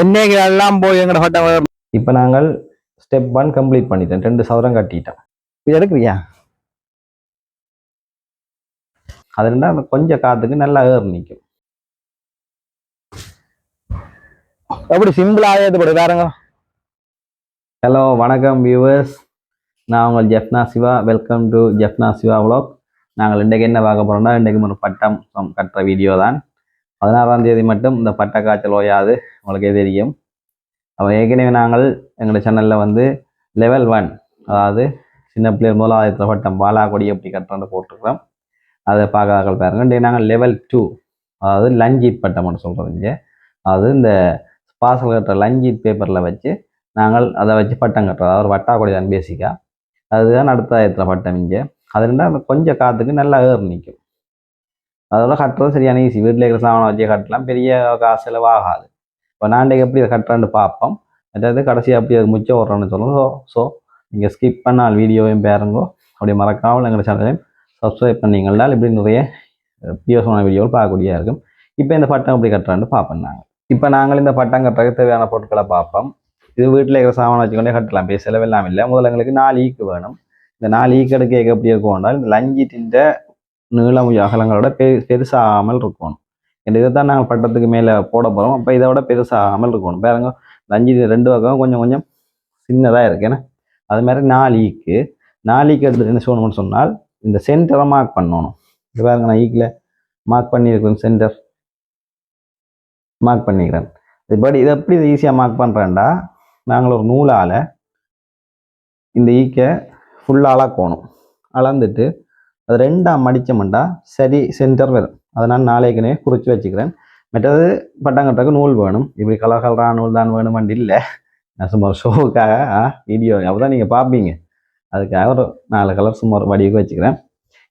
சென்னைக்கு எல்லாம் போய் எங்கட ஹோட்டல் இப்போ நாங்கள் ஸ்டெப் ஒன் கம்ப்ளீட் பண்ணிட்டோம். ரெண்டு சதுரம் கட்டிட்டோம். இது எடுக்கிறியா அது அந்த கொஞ்சம் காத்துக்கு நல்லா ஏறு நிற்கும் எப்படி சிம்பிளா இது போடு வேறங்க. ஹலோ வணக்கம் வியூவர்ஸ் நான் உங்கள் Jaffna Siva. Welcome to Jaffna Siva vlog. நாங்கள் இன்றைக்கு என்ன பார்க்க போகிறோம்னா இன்றைக்கு ஒரு பட்டம் கட்டுற வீடியோ தான். பதினாறாம் தேதி மட்டும் இந்த பட்ட காய்ச்சல் ஓயாது உங்களுக்கே தெரியும். அப்போ ஏற்கனவே நாங்கள் எங்களோட சேனலில் வந்து லெவல் ஒன் அதாவது சின்ன பிள்ளைகள் முதலாவது பட்டம் பாலாகொடி எப்படி கட்டுறோன்னு போட்டிருக்கிறோம். அதை பார்க்காதவர்கள் பாருங்கள் இன்றைக்கு நாங்கள் லெவல் டூ அதாவது லஞ்சீட் பட்டம்னு சொல்கிறோம் இங்கே. அதாவது இந்த பாசல் கட்டுற லஞ்சீட் பேப்பரில் வச்சு நாங்கள் அதை வச்சு பட்டம் கட்டுறோம். அதாவது ஒரு வட்டாக்கொடி தான் பேசிக்காக அதுதான் அடுத்த ஆயத்தில் பட்டம் இங்கே. அது இருந்தால் அந்த கொஞ்சம் காற்றுக்கு நல்லா ஏறு நிற்கும். அதோட கட்டுறது சரியான ஈஸி வீட்டில் இருக்கிற சாமானை வச்சு கட்டலாம். பெரிய காசு செலவாகாது. இப்போ நாண்டைக்கு எப்படி அதை கட்டுறான்னு பார்ப்போம். அதாவது கடைசி அப்படி அது முச்சம் ஓடுறோன்னு சொல்லணும் ஸோ ஸோ நீங்கள் ஸ்கிப் பண்ணால் வீடியோவையும் பேருங்கோ. அப்படி மறக்காமல் எங்கள் சேனலையும் சப்ஸ்கிரைப் பண்ணீங்கன்னா இப்படி நிறைய பிரியோசமான வீடியோவில் பார்க்கக்கூடியதாக இருக்கும். இப்போ இந்த பட்டம் எப்படி கட்டுறான்னு பார்ப்போம் நாங்கள் இப்போ நாங்கள் இந்த பட்டம் கட்டுறதுக்கு தேவையான பொருட்களை பார்ப்போம். இது வீட்டில் இருக்கிற சாமான் வச்சுக்கொண்டே கட்டலாம். பேச செலவெல்லாம் இல்லை. முதல்ல எங்களுக்கு நாலு ஈக்கு வேணும். இந்த நாலு ஈக்கு எடுக்க எப்படி இருக்கும் என்றால் இந்த லஞ்சிட்டின் நீளம் அகலங்களோட பெ பெருசாகாமல் இருக்கணும். இந்த இதை தான் நாங்கள் பட்டத்துக்கு மேலே போட போகிறோம் அப்போ இதை விட பெருசாகாமல் இருக்கணும். பாருங்க அஞ்சு ரெண்டு பக்கம் கொஞ்சம் கொஞ்சம் சின்னதாக இருக்கு. ஏன்னா அது மாதிரி நாலு ஈக்கு. நாலு ஈக்கு எடுத்து என்ன சொல்லணும்னு சொன்னால் இந்த சென்டரை மார்க் பண்ணணும். இது பாருங்க நான் ஈக்கில் மார்க் பண்ணியிருக்கேன் சென்டர். மார்க் பண்ணிக்கிறேன். இப்படி இதை எப்படி ஈஸியாக மார்க் பண்ணுறேன்டா நாங்கள் ஒரு நூலால் இந்த ஈக்கை ஃபுல்லாக அளக்கணும் அளந்துட்டு அது ரெண்டாக மடித்தோம்டா சரி சென்டர் வரும் அதை நான் நாளைக்குனே குறித்து வச்சுக்கிறேன். மற்றது பட்டாங்கட்டுறக்கு நூல் வேணும். இப்படி கலர் கலராக நூல் தான் வேணுமெண்டு இல்லை. நான் சும்மா ஷோவுக்காக வீடியோ அப்போ தான் நீங்கள் பார்ப்பீங்க. அதுக்காக ஒரு நாலு கலர் சும்மா வடிவுக்கு வச்சுக்கிறேன்.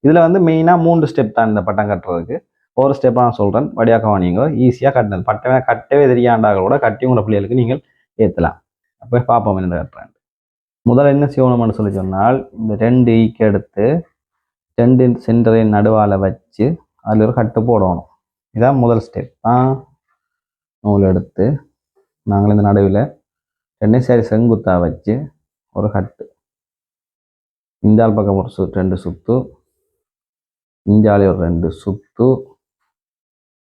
இதில் வந்து மெயினாக மூன்று ஸ்டெப் தான் இந்த பட்டம் கட்டுறதுக்கு. ஒரு ஸ்டெப்பாக நான் சொல்கிறேன் வடிவாக்க வாங்கிங்க ஈஸியாக கட்டினது. பட்டமே கட்டவே தெரியாண்டாக கூட கட்டி உங்களை பிள்ளைகளுக்கு நீங்கள் ஏற்றலாம் அப்போ பார்ப்போம் என்ன கட்டுறேன். முதல்ல என்ன செய்யணும்னு சொல்லி சொன்னால் இந்த ரெண்டு ஈக்கு எடுத்து ரெண்டு சென்டரின் நடுவால் வச்சு அதில் ஒரு கட்டு போடணும். இதான் முதல் ஸ்டெப் நூல் எடுத்து நாங்கள் இந்த நடுவில் ரெண்டையும் சரி செங்குத்தா வச்சு ஒரு கட்டு. இந்தால் பக்கம் ஒரு சு ரெண்டு சுத்து. இஞ்சாலி ஒரு ரெண்டு சுத்து.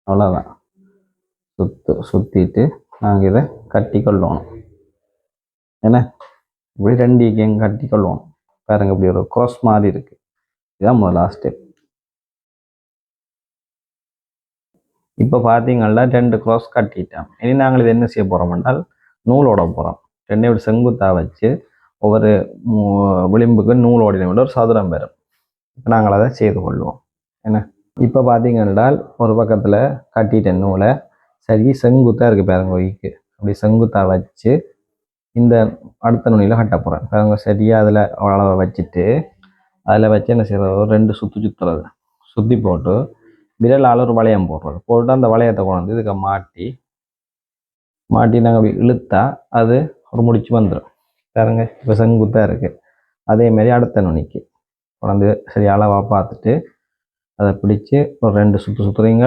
அவ்வளோதான் சுத்து சுற்றிட்டு நாங்கள் இதை கட்டி கொள்ளணும். என்ன? இப்படி ரெண்டு ஈக்கையும் கட்டி கொள்ளணும். பாருங்க இப்படி ஒரு cross மாதிரி இருக்கு. இதுதான் முதல் லாஸ்ட் ஸ்டெப் இப்போ பார்த்தீங்கன்னா ரெண்டு க்ராஸ் கட்டிட்டோம் இனி நாங்கள் இது என்ன செய்ய போகிறோம் என்றால் நூலோட போகிறோம் ரெண்டே இப்படி செங்குத்தாக வச்சு ஒவ்வொரு மு- விளிம்புக்கு நூலோட விட ஒரு சதுரம் பெறும். இப்போ நாங்கள் அதை செய்து கொள்வோம். என்ன? இப்போ பார்த்தீங்கன்னா ஒரு பக்கத்தில் கட்டிட்டேன் நூலை சரி செங்குத்தாக இருக்குது பாருங்க ஒய்க்கு. அப்படி செங்குத்தாக வச்சு இந்த அடுத்த நுனியில் கட்ட போகிறேன் பாருங்க சரியாக அதில் அளவை வச்சுட்டு அதில் வச்சு என்ன செய்கிறது ஒரு ரெண்டு சுற்றி சுற்றுறது சுற்றி போட்டு விரலால் ஒரு வளையம் போடுறது. போட்டு அந்த வளையத்தை கொண்டு வந்து இதுக்கு மாட்டி மாட்டி நாங்கள் இழுத்தா அது ஒரு முடிச்சு வந்துடும் பாருங்க இப்போ செங்குத்தாக இருக்குது அதேமாரி அடுத்த நுனிக்கு. கொண்டாந்து சரி அளவாக பார்த்துட்டு அதை பிடிச்சி ஒரு ரெண்டு சுற்று சுற்றுறீங்க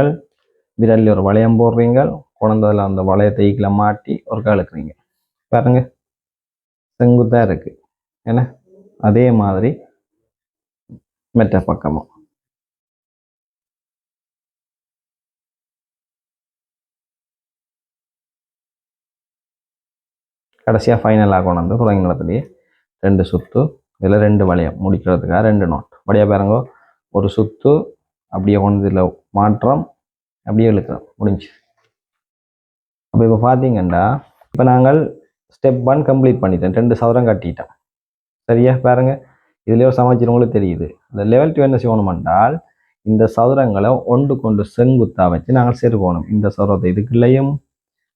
விரலில் ஒரு வளையம் போடுறீங்க குழந்ததில் அந்த வளையத்தை ஈக்கில் மாட்டி ஒரு கழுக்குறீங்க பாருங்க செங்குத்தாக இருக்குது என்ன அதே மாதிரி மெட்ட பக்கமும் கடைசியாக ஃபைனலாக கொண்டு வந்து குழந்தைங்களத்துலேயே ரெண்டு சுத்து இதில் ரெண்டு வளையம் முடிக்கிறதுக்காக ரெண்டு நோட் வழியாக பாருங்க. ஒரு சுத்து அப்படியே கொண்டு இதில் மாற்றம் அப்படியே இழுக்கிறோம். முடிஞ்சு. அப்போ இப்போ பார்த்தீங்கன்னா இப்போ நாங்கள் ஸ்டெப் ஒன் கம்ப்ளீட் பண்ணிட்டேன் ரெண்டு சதுரம் கட்டிட்டோம். சரியா? பாருங்க. இதுலேயோ ஒரு சமைச்சிருவங்களுக்கு தெரியுது. இந்த லெவல் டூ என்ன செய்யணும் என்றால் இந்த சதுரங்களை ஒன்று கொண்டு செங்குத்தா வச்சு நாங்கள் செருகணும். இந்த சதுரத்தை இதுக்குள்ளேயும்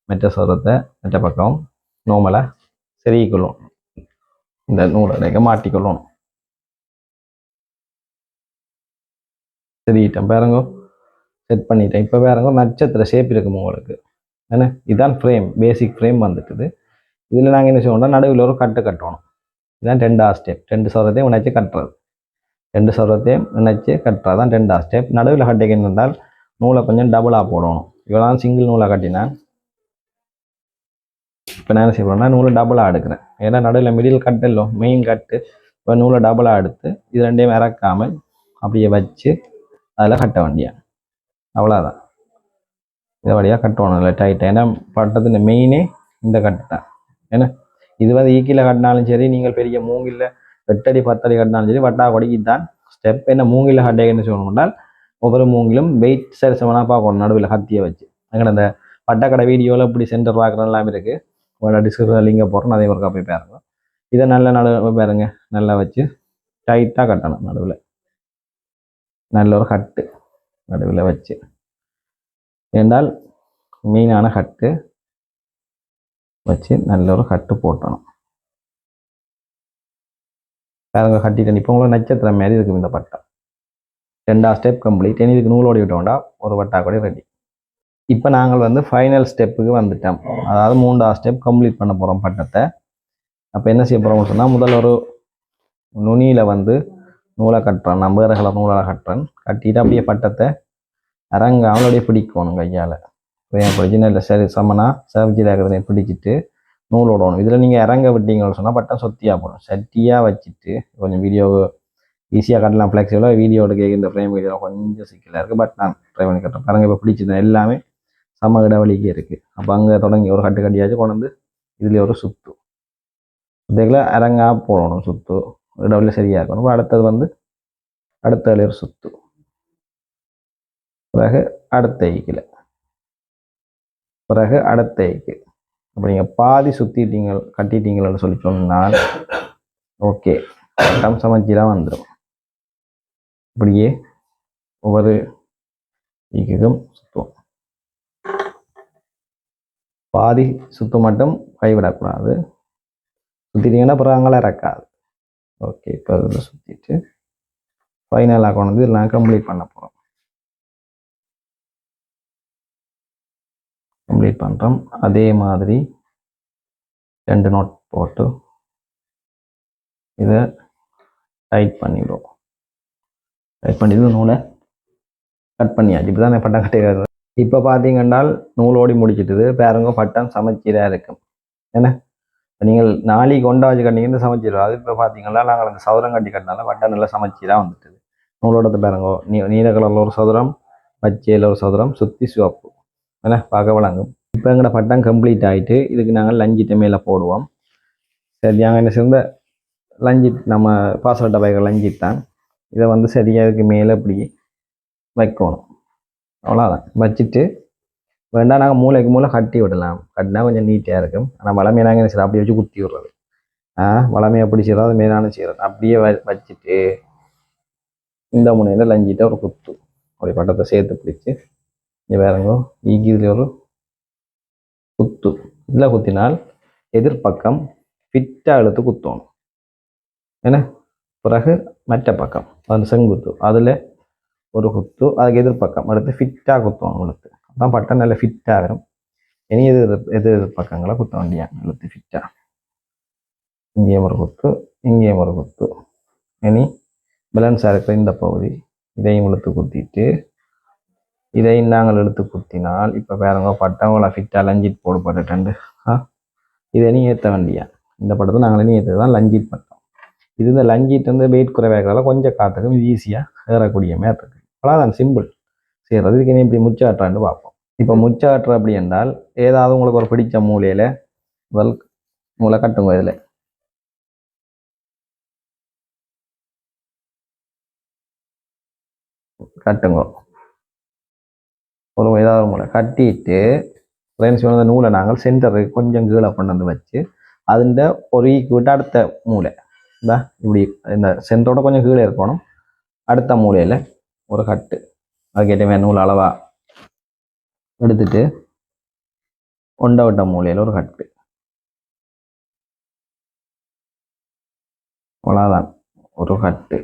மற்ற சதுரத்தை மற்ற பக்கம் நோமலை செருகிக்கொள்ளணும் இந்த நூலடைக்க மாட்டிக்கொள்ளணும் செருகிட்டேன் பாருங்க. செட் பண்ணிட்டேன். இப்போ பாருங்க நட்சத்திர ஷேப் இருக்கும் உங்களுக்கு? என்ன? இதுதான் ஃப்ரேம் பேசிக் ஃப்ரேம் வந்துட்டுது. இதில் நாங்கள் என்ன செய்வோம்னா நடுவில் ஒரு கட்டு கட்டணும். இதுதான் ரெண்டாவது ஸ்டெப் ரெண்டு சவரத்தையும் இணைச்சு கட்டுறது. ரெண்டு சவரத்தையும் இணைச்சி கட்டுறது தான் ரெண்டாவது ஸ்டெப் நடுவில் கட்டிக்கணும் என்றால் நூலை கொஞ்சம் டபுளாக போடணும். இவ்வளோ சிங்கிள் நூலை கட்டினா இப்போ நான் என்ன செய்யணும்னா நூலை டபுளாக எடுக்கிறேன். ஏன்னா நடுவில் மிடில் கட்டு இல்லை மெயின் கட்டு இப்போ நூலை டபுளாக எடுத்து இது ரெண்டையும் இறக்காமல் அப்படியே வச்சு அதில் கட்ட வேண்டிய அவ்வளோதான் இதை வழியாக கட்டணும் இல்லை டைட்டாக ஏன்னா பட்டத்தின் மெயினே இந்த கட்டு தான். ஏன்னா இது வந்து ஈக்கியில் கட்டினாலும் சரி நீங்கள் பெரிய மூங்கில்ல எட்டடி பத்தடி கட்டினாலும் சரி வட்டா கொடிக்கு தான் ஸ்டெப் என்ன மூங்கில் ஹட்டேன்னு சொல்லணும்னால் ஒவ்வொரு மூங்கிலும் வெயிட் சரி சமனாக பார்க்கணும் நடுவில் ஹத்தியை வச்சு. அங்கே அந்த பட்டக்கடை வீடியோவில் இப்படி சென்டர் பார்க்குறது எல்லாமே இருக்குது உங்களோட டிஸ்கிரிப்ஷன் லிங்கை போடுறோம் அதே ஒருக்கா போய் பாருங்க. இதை நல்ல நடுவில் பாருங்க. நல்லா வச்சு டைட்டாக கட்டணும் நடுவில். நல்ல ஒரு கட்டு நடுவில் வச்சு. என்றால் மீனான கட்டு வச்சு நல்ல ஒரு கட்டு போட்டணும். பாருங்க கட்டிட்டு இப்போ உங்களுக்கு நட்சத்திரம் மாதிரி இருக்கும் இந்த பட்டம் ரெண்டா ஸ்டெப் கம்ப்ளீட் இனி இதுக்கு நூலோடி விட்டோம்டா ஒரு பட்டா கூட ரெடி இப்போ நாங்கள் வந்து ஃபைனல் ஸ்டெப்புக்கு வந்துட்டோம். அதாவது மூன்றாவது ஸ்டெப் கம்ப்ளீட் பண்ண போகிறோம் பட்டத்தை. அப்போ என்ன செய்ய போகிறோம்னு சொன்னால் முதல்ல ஒரு நுனியில் வந்து நூலை கட்டுறேன். நான் வேறு கலர் நூலால் கட்டுறேன். கட்டிட்டு அப்படியே பட்டத்தை இறங்காமல் அப்படியே பிடிக்கணும் கையால். பிரச்சனை இல்லை சரி சமனா சவச்சியில் பிடிச்சிட்டு நூல் விடணும் இதில் நீங்கள் இறங்க விட்டீங்கன்னு சொன்னால் பட்டம் சொத்தியாக போடும் சட்டியாக வச்சுட்டு கொஞ்சம் வீடியோ ஈஸியாக கட்டலாம். ஃப்ளெக்சிபிளாக வீடியோ எடுக்க இந்த ஃப்ரேம் இதெல்லாம் கொஞ்சம் சிக்கலாக இருக்குது. பட் நான் ட்ரை பண்ணி கட்டுறேன். பாருங்க இப்போ பிடிச்சது எல்லாமே சம இடைவெளிக்கு இருக்குது. அப்போ அங்கே தொடங்கி ஒரு கட்டு கட்டியாச்சும் கொண்டு வந்து இதுலேயே ஒரு சுத்து. இதுக்குள்ள இறங்கா போடணும் சுத்து. இடைவெளி சரியாக இருக்கணும். அப்ப அடுத்தது வந்து அடுத்த ஒரு சுத்து. பிறகு அடுத்த ஈக்கில் பிறகு அடுத்த ஏக்கு அப்போ நீங்கள் பாதி சுற்றிட்டீங்க கட்டிட்டீங்கன்னு சொல்லி சொன்னால் ஓகே. கட்டம் சமைச்சிலாம் வந்துடும் இப்படியே ஒவ்வொரு ஈக்குக்கும் சுற்றுவோம் பாதி சுத்த மட்டும் கைவிடக்கூடாது. சுற்றிட்டீங்கன்னா அப்புறம் அங்கெல்லாம் இறக்காது. ஓகே இப்போ சுற்றிட்டு ஃபைனலாக கொண்டு வந்து இதெல்லாம் கம்ப்ளீட் பண்ண போகிறோம் கம்ப்ளீட் பண்ணுறோம் அதே மாதிரி ரெண்டு நோட் போட்டு இதை டைட் பண்ணிவிடுவோம் டைட் பண்ணிட்டு நூலை. கட் பண்ணியாச்சு. இப்போ தான் பட்டம் கட்டிக்கிறது இப்போ பார்த்தீங்கன்னால் நூலோடி முடிச்சிட்டுது. பாருங்க பட்டம் சமச்சீராக இருக்கும் என்ன? நீங்கள் நாளைக்கு கொண்டா வச்சு கட்டிங்கன்னா சமைச்சிடும் அது இப்போ பார்த்தீங்கன்னா நாங்கள் அந்த சதுரம் கட்டி கட்டினால பட்டம் நல்லா சமச்சீராக வந்துட்டுது. நூலோடத்தை பாருங்க. நீ நீல கலரில் ஒரு சதுரம் பச்சையில் ஒரு சதுரம் சுற்றி சிவப்பு. என்ன பார்க்க வழங்கும் இப்போ எங்களோட பட்டம் கம்ப்ளீட் ஆகிட்டு இதுக்கு நாங்கள் லஞ்சிட்ட மேலே போடுவோம் சரி நாங்கள் என்ன சேர்ந்த லஞ்சிட் நம்ம பாஸ்வேர்ட் டபாய்கள் லஞ்சிட் தான் இதை வந்து சரியாக இதுக்கு மேலே இப்படி வைக்கணும் அவ்வளோதான் வச்சுட்டு வேண்டாம் நாங்கள் மூளைக்கு மூளை கட்டி விடலாம் கட்டினா கொஞ்சம் நீட்டாக இருக்கும் ஆனால் வளமையை நாங்கள் என்ன அப்படியே வச்சு குத்தி விடுறது ஆ வளமையை எப்படி செய்கிறோம் அது மேலான செய்கிறோம் அப்படியே வ வச்சுட்டு இந்த முனையில் லஞ்சிட்ட ஒரு குத்து அப்படி பட்டத்தை சேர்த்து பிடிச்சி இங்கே வேறங்கோ ஈக்கி இதில் ஒரு குத்து. இதில் குத்தினால் எதிர்ப்பக்கம் ஃபிட்டாக இழுத்து குத்தணும். என்ன? பிறகு மற்ற பக்கம். அந்த செங்குத்து. அதில் ஒரு குத்து அதுக்கு எதிர்ப்பக்கம். எடுத்து ஃபிட்டாக குத்தணும் இழுத்து. அதான் பட்டம் நல்ல ஃபிட்டாக வரும். இனி எதிர் எதிர் பக்கங்களை குத்த வேண்டியா இழுத்து ஃபிட்டாக இங்கேயும் ஒரு குத்து இங்கேயும் ஒரு குத்து. இனி பேலன்ஸாக இருக்கிற இந்த பகுதி இதையும் இழுத்து குத்திட்டு இதை நாங்கள் எடுத்து குத்தினால் இப்போ பாருங்க பட்டவங்களை ஃபிட்டாக லஞ்சித் போடப்பட்டுட்டு ஆ? இதை நீ ஏற்ற வேண்டியா? இந்த படத்தை நாங்கள் நீ ஏற்றது தான் லஞ்சித் பட்டம். இது இந்த லஞ்சிட் வந்து வெயிட் குறைவாகிறதால கொஞ்சம் காத்துக்கும். இது ஈஸியாக ஏறக்கூடிய மாதிரி இருக்கு. அவ்வளோதான் சிம்பிள் செய்கிறது இதுக்கு நீ இப்படி முச்சாட்டுறான்னு பார்ப்போம். இப்போ முச்சாட்டுற அப்படி என்றால் ஏதாவது உங்களுக்கு ஒரு பிடிச்ச மூலையில் முதல் மூளை கட்டுங்க இதில். கட்டுங்க. ஒரு ஏதாவது மூலம் கட்டிட்டு ரெண்டு சொன்ன நூலை நாங்கள் சென்டருக்கு கொஞ்சம் கீழே கொண்டு வந்து வச்சு அதுண்ட ஒரு ஈக்குவிட்டு அடுத்த மூளை இந்த இப்படி இந்த சென்டரோட கொஞ்சம் கீழே இருக்கணும். அடுத்த மூலையில் ஒரு கட்டு அதுக்கேற்ற நூல் அளவாக எடுத்துட்டு ஒண்டை விட்ட மூலையில் ஒரு கட்டு அவ்வளோதான் ஒரு கட்டு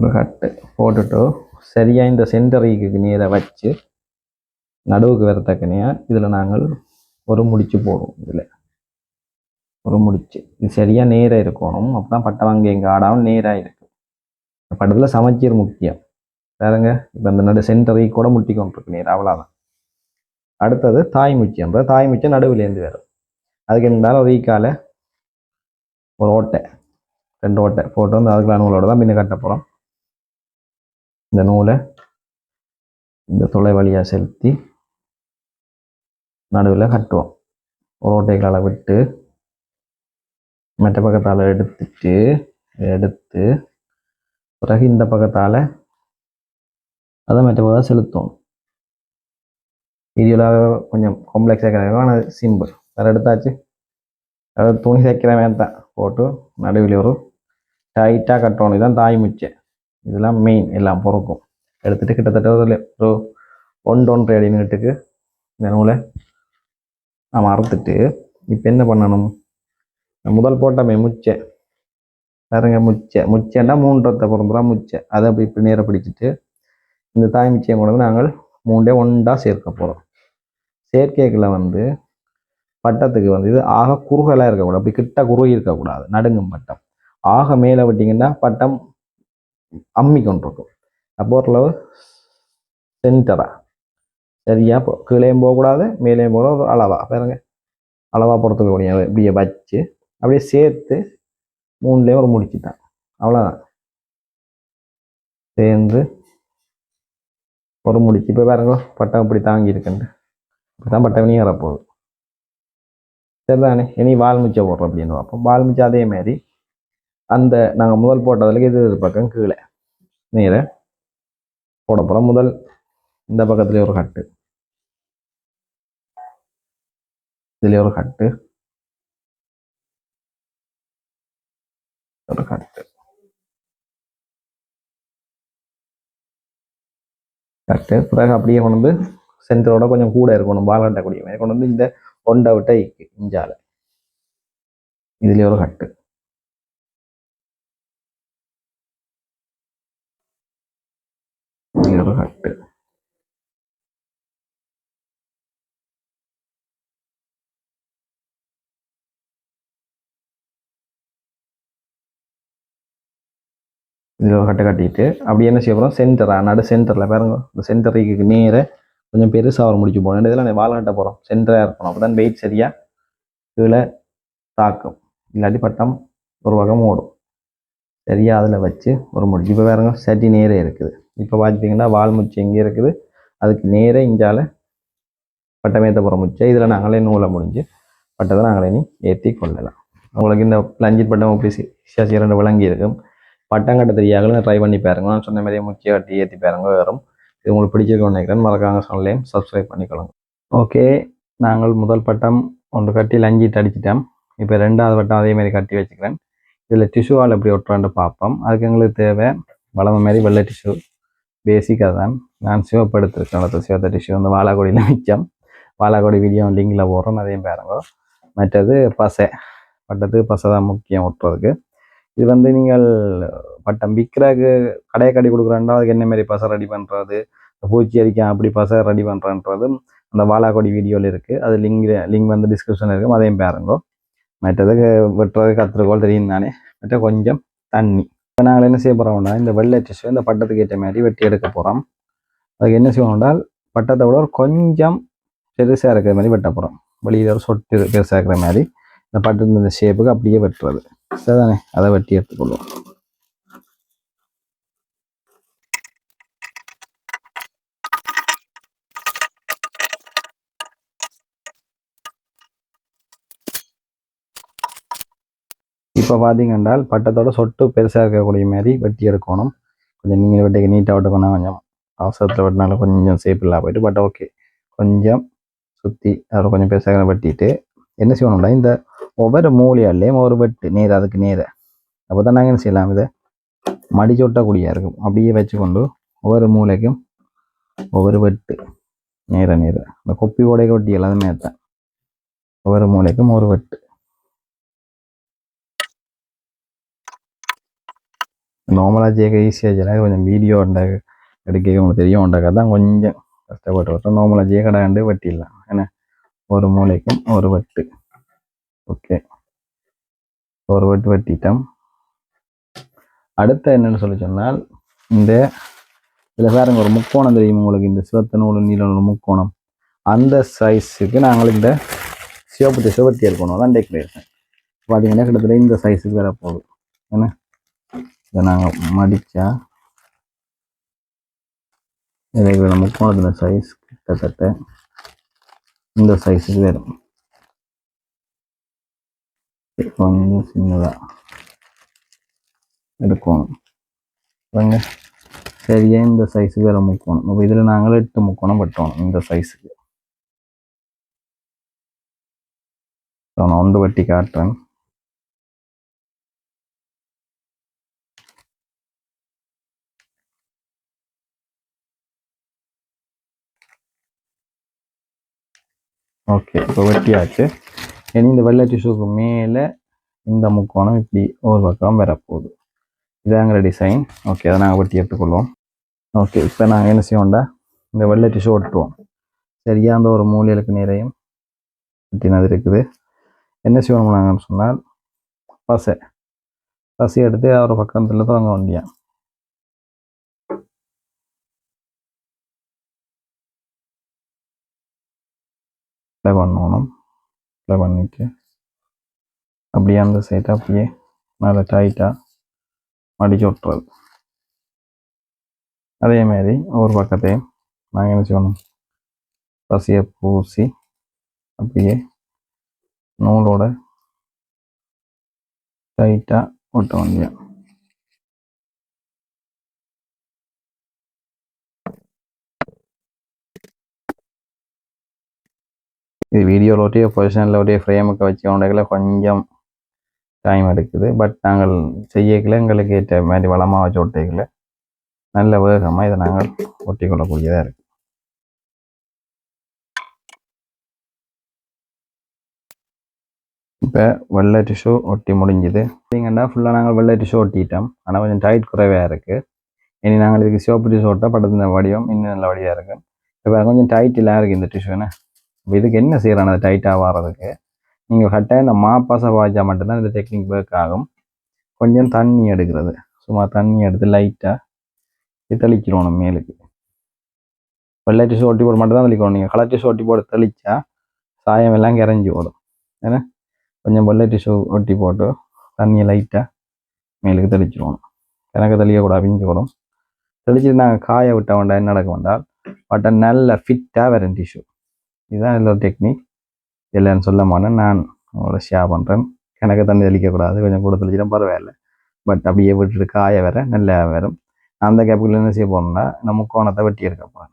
ஒரு கட்டு போட்டுட்டு சரியாக இந்த சென்டரிக்கு நீரை வச்சு நடுவுக்கு வரத்தக்கனையா இதில் நாங்கள் ஒரு முடிச்சு போடுவோம் இதில். ஒரு முடிச்சு. இது சரியாக நேராக இருக்கணும். அப்போ தான் பட்டவங்க வாங்கி ஆடாமல் நேராக இருக்கும் இந்த படத்தில் சமச்சீர் முக்கியம். பாருங்க இப்போ இந்த நடு சென்டரை கூட முட்டி கொண்டிருக்கு நேரம் அவ்வளோதான் அடுத்தது தாய் முச்சைன்ற தாய் முச்சை நடுவுலேருந்து வரும். அதுக்கு இருந்தாலும் ஒரு ஈக்கால ஒரு ஓட்டை ரெண்டு ஓட்டை போட்டு வந்து அதுக்குள்ள நூலோட தான் பின்ன கட்ட போகிறோம் இந்த நூலை இந்த துளை வழியாக செலுத்தி நடுவில் கட்டுவோம். ஒரு விட்டு மற்ற பக்கத்தால் எடுத்துட்டு எடுத்து பிறகு இந்த பக்கத்தால் அதை மற்ற பக்கம் செலுத்துவோம். வீடியோவில் கொஞ்சம் காம்ப்ளெக்ஸாக கிடைக்கும் ஆனால் சிம்பிள் வேறு எடுத்தாச்சு. அதாவது துணி சேர்க்கிற மாதிரி தான். போட்டு நடுவில் ஒரு டைட்டாக கட்டணும் இதுதான் தாய் முச்சை இதெல்லாம் மெயின் எல்லாம் பிறக்கும். எடுத்துகிட்டு கிட்டத்தட்ட ஒரு ஒன் ஒன்று ஒன்றரை அடி இந்த நூலை நாம் அறுத்துட்டு இப்போ என்ன பண்ணணும்? முதல் போட்டமே முச்சை. பாருங்க முச்சை. முச்சைன்னா மூன்றத்தை பொறுப்புறா முச்சை. அதை அப்படி இப்படி நேரம் பிடிச்சிட்டு இந்த தாய் முச்சையை கொண்டு நாங்கள் மூண்டே ஒன்றா சேர்க்க போகிறோம் சேர்க்கைகளை வந்து பட்டத்துக்கு வந்து இது ஆக குறுகலாக இருக்கக்கூடாது. அப்படி கிட்ட குறுகி இருக்கக்கூடாது. நடுங்கும் பட்டம். ஆக மேலே விட்டிங்கன்னா பட்டம் அம்மி கொண்டிருக்கும் அப்போ ஓரளவு சென்டரா சரியா இப்போ கீழேயும் போகக்கூடாது மேலேயும் போக ஒரு அளவா பாருங்க அளவா பொறுத்துக்க முடியாது இப்படியே வச்சு அப்படியே சேர்த்து மூணுலேயும் ஒரு முடிச்சுட்டான் அவ்வளோதான் சேர்ந்து ஒரு முடிச்சு இப்போ பாருங்க பட்டம் இப்படி தாங்கி இருக்குண்டு இப்படி தான் பட்டம் இனி வரப்போகுது சரிதானே இனி வால்மிச்சை போடுறோம் அப்படின்னு பார்ப்போம் வால் மிச்சம் அதே மாதிரி அந்த நாங்கள் முதல் போட்டதில் இது பக்கம் கீழே? நீரை. போட போகிறோம் முதல் இந்த பக்கத்துலேயே ஒரு கட்டு. இதுலேயே ஒரு கட்டு. ஒரு கட்டு. கட்டு. பிறகு அப்படியே கொண்டு வந்து சென்டரோட கொஞ்சம் கூட இருக்கணும். பால் கட்டக்கூடிய மாதிரி. கொண்டு வந்து இந்த ஒண்டை விட்ட இஞ்சால. இதுலேயே ஒரு கட்டு இதுல ஒரு கட்டு இதில் கட்டை கட்டிட்டு அப்படி என்ன செய்ய போகிறோம் சென்டர் நடு சென்டரில் பாருங்க. இந்த சென்டருக்கு நேராக கொஞ்சம் பெருசாக ஒரு முடிச்சு போகணும் இதெல்லாம் வாழை கட்ட போகிறோம் சென்டராக இருக்கணும். அப்போ தான் வெயிட் சரியாக கீழே தாக்கும். இல்லாட்டி பட்டம் ஒரு வகம் ஓடும். சரியா அதில் வச்சு ஒரு முடிச்சு. இப்போ பாருங்க சட்டி நேரே இருக்குது. இப்போ பார்த்துட்டிங்கன்னா வால் முச்சு இங்கே இருக்குது. அதுக்கு நேரே இஞ்சால் பட்டமேத்த போகிற முச்சை இதில் நாங்களே நூலை முடிஞ்சு பட்டத்தை நாங்களே இனி ஏற்றி கொள்ளலாம். உங்களுக்கு இந்த லஞ்சிட் பட்டம் எப்படி சியாசி இரண்டு விளங்கி இருக்கும் பட்டம் கட்ட தெரியாதுன்னு ட்ரை பண்ணி பாருங்க. நான் சொன்ன மாதிரியே முக்கிய கட்டி ஏற்றி பாருங்க வரும் இது உங்களுக்கு பிடிச்சிருக்கும்னு நினைக்கிறேன். மறக்காம சொன்னலையும் சப்ஸ்கிரைப் பண்ணிக்கொள்ளுங்க ஓகே நாங்கள் முதல் பட்டம் ஒன்று கட்டி லஞ்சிட்டு தடிச்சிட்டோம் இப்போ ரெண்டாவது பட்டம் அதே மாதிரி கட்டி வச்சுக்கிறேன். இதில் டிஷ்யூவால் எப்படி ஒட்டுறான்னு பார்ப்போம். அதுக்கு எங்களுக்கு தேவை வளமை மாதிரி வெள்ளை டிஷ்யூ பேசிக்காக தான் நான் சிவப்படுத்திருக்கேன் சிவத்த டிஷ்யூ வந்து வாழாக்கொடியில் மிச்சம். வாழாக்கொடி வீடியோ லிங்கில் போடுறோம். அதையும் பாருங்க. மற்றது பசை. பட்டத்துக்கு பசை தான் முக்கியம் ஒட்டுறதுக்கு. இது வந்து நீங்கள் பட்டம் விற்கிறக்கு கடையை கட்டி கொடுக்குறாண்டா அதுக்கு என்ன மாதிரி பசை ரெடி பண்ணுறது பூச்சி அரிக்கான் அப்படி பசை ரெடி பண்ணுறன்றது அந்த வாழாக்கொடி வீடியோவில் இருக்குது அது லிங்க் லிங்க் வந்து டிஸ்கிரிப்ஷனில் இருக்கும். அதையும் பாருங்கோ. மற்றதுக்கு வெட்டுறது கத்துறக்கோள் தெரியும் தானே. மற்ற கொஞ்சம் தண்ணி. இப்போ நாங்கள் என்ன செய்ய போகிறோம்னா இந்த வெள்ளை டிஷ்யூ இந்த பட்டத்துக்கு ஏற்ற மாதிரி வெட்டி எடுக்க போகிறோம் அதுக்கு என்ன செய்வோம்னால் பட்டத்தை விட ஒரு கொஞ்சம் பெருசாக இருக்கிற மாதிரி வெட்ட போகிறோம் வெளியில் ஒரு சொட்டு பெருசாக இருக்கிற மாதிரி. இந்த பட்டு இந்த ஷேப்புக்கு அப்படியே வெட்டுறது. சரிதானே? அதை வெட்டி எடுத்துக்கொள்வோம். இப்போ பார்த்தீங்கன்னா பட்டத்தோட சொட்டு பெருசாக இருக்கக்கூடிய மாதிரி வெட்டி எடுக்கணும். கொஞ்சம் நீங்கள் வெட்டி நீட்டாக வெட்டுக்கணும் கொஞ்சம் அவசரத்தில் வெட்டினால கொஞ்சம் சேஃப் இல்லாமல் போயிட்டு பட் ஓகே கொஞ்சம் சுற்றி அதில் கொஞ்சம் பெருசாக வெட்டிட்டு என்ன செய்யணும்னா இந்த ஒவ்வொரு மூலையாலேயும் ஒரு வெட்டு நேர் அதுக்கு நேர. அப்போ தான் நாங்கள் செய்யலாம்? இதை மடிச்சு ஒட்டக்கூடியா இருக்கும். அப்படியே வச்சுக்கொண்டு ஒவ்வொரு மூலைக்கும் ஒவ்வொரு வெட்டு நேர நேர. இந்த கொப்பி ஓடைக்கு வெட்டி எல்லாமே தான் ஒவ்வொரு மூலைக்கும் ஒரு வெட்டு. நார்மலாக ஜேக்க ஈஸியாக செய்யலாம் கொஞ்சம் வீடியோ உண்டாக எடுக்க உங்களுக்கு தெரியும். உண்டாக தான் கொஞ்சம் கஷ்டப்பட்டு வட்டோம் நார்மலாக ஜேக்கடாண்டு வெட்டிடலாம். ஏன்னா ஒரு மூளைக்கும் ஒரு வெட்டு. ஓகே ஒரு வெட்டு வெட்டிட்டோம். அடுத்த என்னன்னு சொல்லி சொன்னால் இந்த இதில் பாருங்க ஒரு முக்கோணம் தெரியும் உங்களுக்கு இந்த சிவத்த நூல் நீல நூல் முக்கோணம். அந்த சைஸுக்கு நாங்கள் இந்த சிவப்பு சிவத்தி இருக்கணும் தான் டெக்கரேஷன் பார்த்தீங்கன்னா கிட்டத்தட்ட இந்த சைஸுக்கு வேற போகுது. என்ன? இதை நாங்கள் மடித்தா இதை முக்கோணத்தில் சைஸ் கிட்டத்தட்ட இந்த சைஸுக்கு வரும். கொஞ்சம் சின்னதாக எடுக்கணும். பாருங்க சரியாக இந்த சைஸுக்கு வேற முக்கணும். அப்போ இதில் நாங்கள் எட்டு முக்கோணம் வெட்டணும் இந்த சைஸுக்கு நான் ஒன்று வெட்டி காட்டுறேன். ஓகே இப்போ வெட்டியாச்சு. இனி இந்த வெள்ளை டிஷ்யூக்கு மேலே இந்த முக்கோணம் இப்படி ஒரு பக்கம் வரப்போகுது. இதாங்கிற டிசைன் ஓகே அதை நாங்கள் பற்றி எடுத்துக்கொள்வோம். ஓகே இப்போ நாங்கள் என்ன செய்வோம்டா இந்த வெள்ளை டிஷ்யூ ஒட்டுவோம். சரியா அந்த ஒரு மூலையிலுக்கு நிறையும் வெட்டினது இருக்குது. என்ன செய்வோம் நாங்கன்னு சொன்னால் பசை. பசி எடுத்து ஒரு பக்கத்தில் தொடங்க வேண்டியா பண்ணணும்? அப்ளை பண்ணிட்டு அப்படியே அந்த சைட்டை அப்படியே நல்லா டைட்டாக மடிச்சு விட்டுறது. அதே மாதிரி ஒரு பக்கத்தையும் நாங்கள் என்ன செய்யணும்? பசியை பூசி அப்படியே நூலோட டைட்டாக ஒட்ட வேண்டியது. இது வீடியோவில் ஒட்டிய பொசிஷனில் ஒட்டிய ஃப்ரேமுக்கு வச்சு உண்டைகளை கொஞ்சம் டைம் எடுக்குது. பட் நாங்கள் செய்யக்கல எங்களுக்கு ஏற்ற மாதிரி வளமாக வச்சு ஒட்டிக்கல நல்ல வேகமாக இதை நாங்கள் ஒட்டி கொள்ளக்கூடியதாக இருக்கு. இப்போ வெள்ளை டிஷ்யூ ஒட்டி முடிஞ்சுது. பார்த்தீங்கன்னா ஃபுல்லாக நாங்கள் வெள்ளை டிஷ்யூ ஒட்டிட்டோம். ஆனால் கொஞ்சம் டைட் குறைவாக இருக்குது இனி நாங்கள் இதுக்கு சிவப்பு டிஷ்யூ ஒட்டால் படத்தின வடிவம் இன்னும் நல்ல வடிவாக இருக்குது இப்போ கொஞ்சம் டைட் இல்லாம இருக்குது இந்த டிஷ்யூன்னு இதுக்கு என்ன செய்கிறான் அது டைட்டாக வர்றதுக்கு நீங்கள் கட்டாயம் இந்த மாப்பாசை பாய்ச்சா மட்டும்தான் இந்த டெக்னிக் ஒர்க் ஆகும். கொஞ்சம் தண்ணி எடுக்கிறது. சும்மா தண்ணி எடுத்து லைட்டாக தெளிக்கிறோம் மேலுக்கு. வெள்ளை சோட்டி ஒட்டி போட மட்டும் தான் தெளிக்கணும். நீங்கள் கலர் சோட்டி ஒட்டி போட்டு தெளிச்சா சாயம் எல்லாம் கரைஞ்சி ஓடும். ஏன்னா கொஞ்சம் வெள்ளை சோ ஒட்டி போட்டு தண்ணியை லைட்டாக மேலுக்கு தெளிச்சிடுவோம் எனக்கு தெளிக்கக்கூடாது அவிஞ்சு கூடும் தெளிச்சுட்டு நாங்கள் காய விட்ட வேண்டாம் என்ன நடக்க வேண்டாம் பட் நல்ல ஃபிட்டாக வரும் டிஷ்யூ இதுதான் இதில் ஒரு டெக்னிக் இல்லைன்னு சொல்ல மாட்டேன். நான் உங்களோட ஷேர் பண்ணுறேன் கணக்கு தண்ணி தெளிக்கக்கூடாது. கொஞ்சம் கூட தெளிச்சிட்டா பரவாயில்ல. பட் அப்படியே விட்டுட்டு காய வேற நல்லா வரும் அந்த கேப்புக்குள்ள என்ன செய்ய போகணும்னா நம்ம கோணத்தை வெட்டி எடுக்க போகிறேன்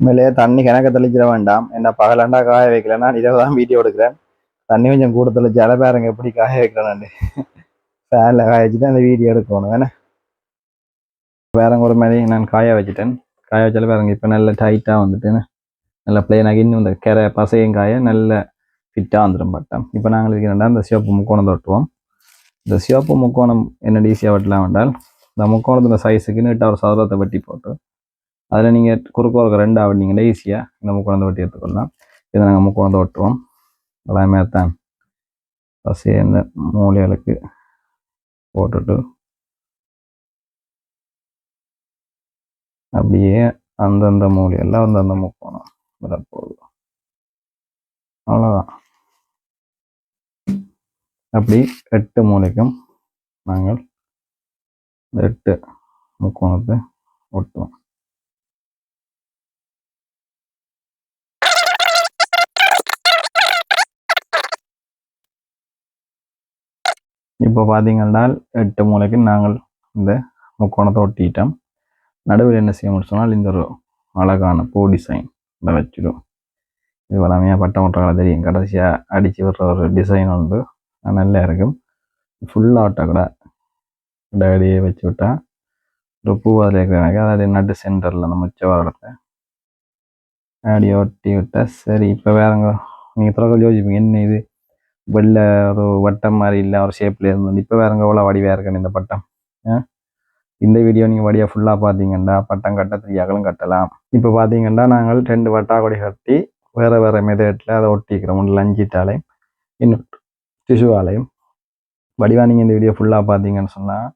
உண்மையிலேயே தண்ணி கிணக்க தெளிக்கிற வேண்டாம். என்ன பகலண்டா காய வைக்கல. நான் இரவு தான் வீடியோ எடுக்கிறேன். தண்ணி கொஞ்சம் கூட தெளிச்சால பாருங்க எப்படி காய வைக்கிறேன் ஃபேனில் காய வச்சுட்டு அந்த வீடியோ எடுக்கணும். வேணா வேறங்க ஒரு மாதிரி நான் காய வச்சுட்டேன். காய வச்சாலும் பாருங்க இப்போ நல்ல டைட்டாக வந்துட்டேன்னு நல்ல பிளேனாகி இன்னும் இந்த கரை பசையும் காய நல்ல ஃபிட்டாக வந்துடும் பட்டம். இப்போ நாங்கள் இருக்கிறேன்டா இந்த சிவப்பு முக்கோணம் தொட்டுவோம். இந்த சிவப்பு முக்கோணம் என்ன ஈஸியாக வெட்டலாம் வேண்டால் இந்த முக்கோணத்தோட சைஸுக்கு நீட்டாக ஒரு சதுரத்தை வெட்டி போட்டு அதில் நீங்கள் குறுக்கோ ஒரு ரெண்டாக வெட்டிங்கன்னா ஈஸியாக இந்த முக்கோணத்தை வெட்டி எடுத்துக்கொள்ளலாம். இதை நாங்கள் முக்கோணத்தை ஒட்டுவோம் எல்லாமே தான் பசையை இந்த மூலிகளுக்கு போட்டுட்டு அப்படியே அந்தந்த மூலையெல்லாம் அந்தந்த முக்கோணம். வரப்போகுது. அவ்வளோதான் அப்படி எட்டு மூலைக்கும் நாங்கள் எட்டு முக்கோணத்தை ஒட்டுவோம். இப்போ பார்த்தீங்கன்னா எட்டு மூலைக்கு நாங்கள் இந்த முக்கோணத்தை ஒட்டிட்டோம். நடுவில் என்ன செய்யணும்னு சொன்னால் இந்த ஒரு அழகான பூ டிசைன் இதை வச்சிடும் இது வளமையாக பட்டம் ஒட்டுறாங்க தெரியும் கடைசியாக அடித்து விடுற ஒரு டிசைன் உண்டு நல்லா இருக்கும் ஃபுல்லாக ஒட்ட கூட டேடியை வச்சு விட்டா ஒரு பூ அதில் இருக்கிறாங்க அதாவது நட்டு சென்டரில் அந்த முச்சவாரத்தை ஒட்டி விட்டா சரி இப்போ வேறங்க நீங்கள் திறக்க யோசிப்பீங்க என்ன இது வெளில ஒரு வட்டம் மாதிரி இல்லை ஒரு ஷேப்பில் இருந்து இப்போ வேறங்க எவ்வளோ வடிவாக இருக்குன்னு இந்த பட்டம் ஆ? இந்த வீடியோ நீங்கள் வழியாக ஃபுல்லாக பார்த்தீங்கன்னா பட்டம் கட்ட கட்டலாம். இப்போ பார்த்தீங்கன்னா நாங்கள் ரெண்டு வட்டாக்கொடி கட்டி வேறு வேறு மெதேட்டில் அதை ஒட்டிக்கிறோம். ஒன்று லஞ்சிட்டாலையும் இன்னும் திசுவாலையும் வடிவாக நீங்கள் இந்த வீடியோ ஃபுல்லாக பார்த்தீங்கன்னு சொன்னால்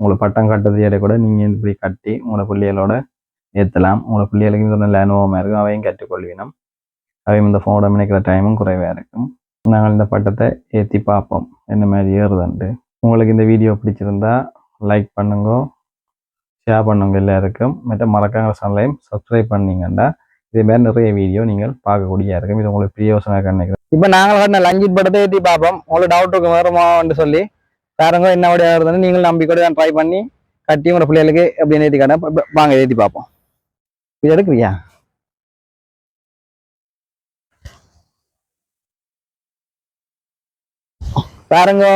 உங்களை பட்டம் கட்ட தெரியாத கூட நீங்கள் இப்படி கட்டி உங்களோட பிள்ளைகளோட ஏற்றலாம் உங்களோட பிள்ளைகளுக்கு இது நல்ல அனுபவமாக இருக்கும். அவையும் கற்றுக்கொள்வினம். அவையும் இந்த ஃபோனோட நினைக்கிற டைமும் குறைவாக இருக்கும். நாங்கள் இந்த பட்டத்தை ஏற்றி பார்ப்போம். என்ன மாதிரி ஏறுதுன்ட்டு. உங்களுக்கு இந்த வீடியோ பிடிச்சிருந்தா லைக் பண்ணுங்க. ஷேர் பண்ணுங்க எல்லாருக்கும். மற்ற மறக்காங்க சேனலையும் சப்ஸ்கிரைப் பண்ணீங்கன்னா இதுமாரி நிறைய வீடியோ நீங்கள் பார்க்கக்கூடிய இருக்கும் இது உங்களுக்கு பிரியோசனாக நினைக்கிறேன். இப்போ நாங்கள் கட்டின லஞ்சிட் படத்தை ஏற்றி பார்ப்போம். உங்களுக்கு டவுட்டுக்கு வருமான்னு சொல்லி. வேறங்க என்ன வழியாக வருதுன்னு நீங்களும் நம்பிக்கூட தான் ட்ரை பண்ணி கட்டி உங்களோட பிள்ளைகளுக்கு எப்படின்னு ஏற்றி காட்டேன் வாங்க ஏற்றி பார்ப்போம். இது எடுக்கிறியா பாருங்க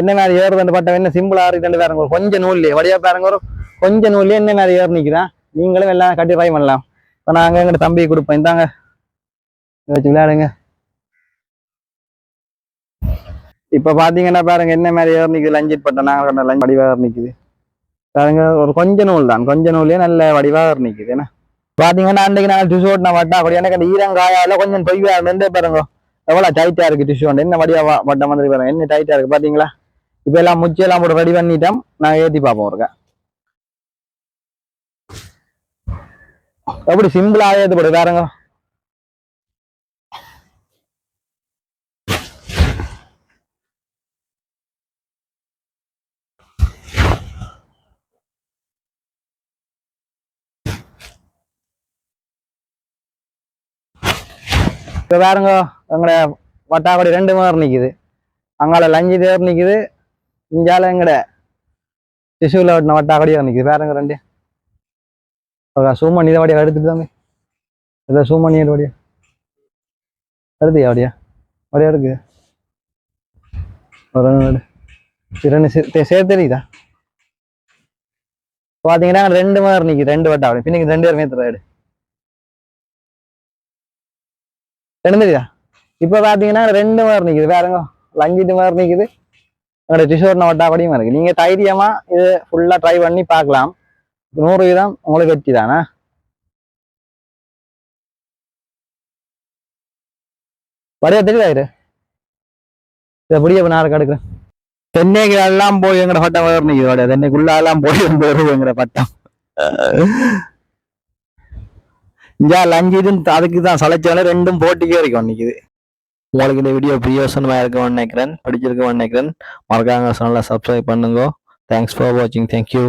என்ன மாதிரி ஏறுதுன்னு அந்த பட்டம்? என்ன சிம்பிளாக இருக்குது பாருங்க ஒரு கொஞ்சம் நூல்லையே வழியா பாருங்க ஒரு கொஞ்சம் நூல்லையே என்ன மாதிரி ஏறு நிற்கிறான் நீங்களும் எல்லாம் கட்டி ட்ரை பண்ணலாம். இப்போ நாங்கள் எங்க தம்பி கொடுப்போம் இந்தாங்க. வச்சு விளையாடுங்க. இப்போ பார்த்தீங்கன்னா பாருங்க என்ன மாதிரி ஏறு நிற்குது லஞ்சிட் பட்டம். நாங்கள் கண்ட லஞ்ச் வடிவாக நிற்குது பாருங்க ஒரு கொஞ்ச நூல் தான். கொஞ்ச நூல்லையே நல்ல வடிவாக நிற்குது ஏன்னா பார்த்தீங்கன்னா அன்றைக்கு நாங்கள் டிஷ் ஓட்டின வட்டா அப்படி எனக்கு அந்த ஈரங்காயால கொஞ்சம் தொய்வா இருந்தே பாருங்க. எவ்வளோ டைட்டாக இருக்கு டிஷ்யூ என்ன வடிவா வட்டம் வந்து பாருங்க. என்ன டைட்டாக இருக்கு பார்த்தீங்களா இப்போ எல்லாம் முச்சி எல்லாம் போட்டு ரெடி பண்ணிட்டோம். நான் ஏத்தி பார்ப்போம் இருக்க எப்படி சிம்பிளா ஏத்து போடு பாருங்க. இப்போ பாருங்க எங்கட வட்டாக்கடி ரெண்டு மாதிரி நிக்குது. அங்கால லஞ்சு தேர் நிக்குது. இஞ்சால எங்கட? டிஷ்யூல வட்டா வட்டாக்கடியாக நிக்குது பாருங்க ரெண்டு? சூமணி இதை வடியா எடுத்துட்டு தாங்க இதை சூமணி இது வடியா. எடுத்தியா வடியா? வடியா இருக்கு ஒரு ரெண்டு ரெண்டு. சேர்த்து தெரியுதா? பாத்தீங்கன்னா ரெண்டு மாதிரி நிற்கிது ரெண்டு வட்டா அப்படி. பின்னுக்கு ரெண்டு பேருமே தர எடு. ரெண்டு தெரியுதா? இப்ப பாத்தீங்கன்னா ரெண்டு மாதிரி நிக்குது. வேறங்க லஞ்சிட்டு மாதிரி நிக்குது. எங்களோட டிஷர்ட் வட்டாப்படியும் இருக்கு. நீங்க தைரியமா இது ஃபுல்லா ட்ரை பண்ணி பார்க்கலாம். நூறு வீதம் உங்களுக்கு வெற்றி தானே? வரையா தெரியுதா இதை? புரிய நாளைக்கு எடுக்கிறேன். தென்னைக்கு எல்லாம் போய் எங்கட பட்டம் வேறு நிக்குது வரையா தென்னைக்குள்ள எல்லாம் போய் வருவோம் எங்கட பட்டம் இங்கே இதுன்னு அதுக்கு தான் சளைச்சவனே ரெண்டும் போட்டிக்கே இருக்கும் நிக்குது. உங்களுக்கு இந்த வீடியோ பிரியோசனமாக இருக்கும்னு நினைக்கிறேன். பிடிச்சிருக்கும்னு நினைக்கிறேன். மறக்காம சேனலை சப்ஸ்கிரைப் பண்ணுங்க. தேங்க்ஸ் ஃபார் வாட்சிங் தேங்க்யூ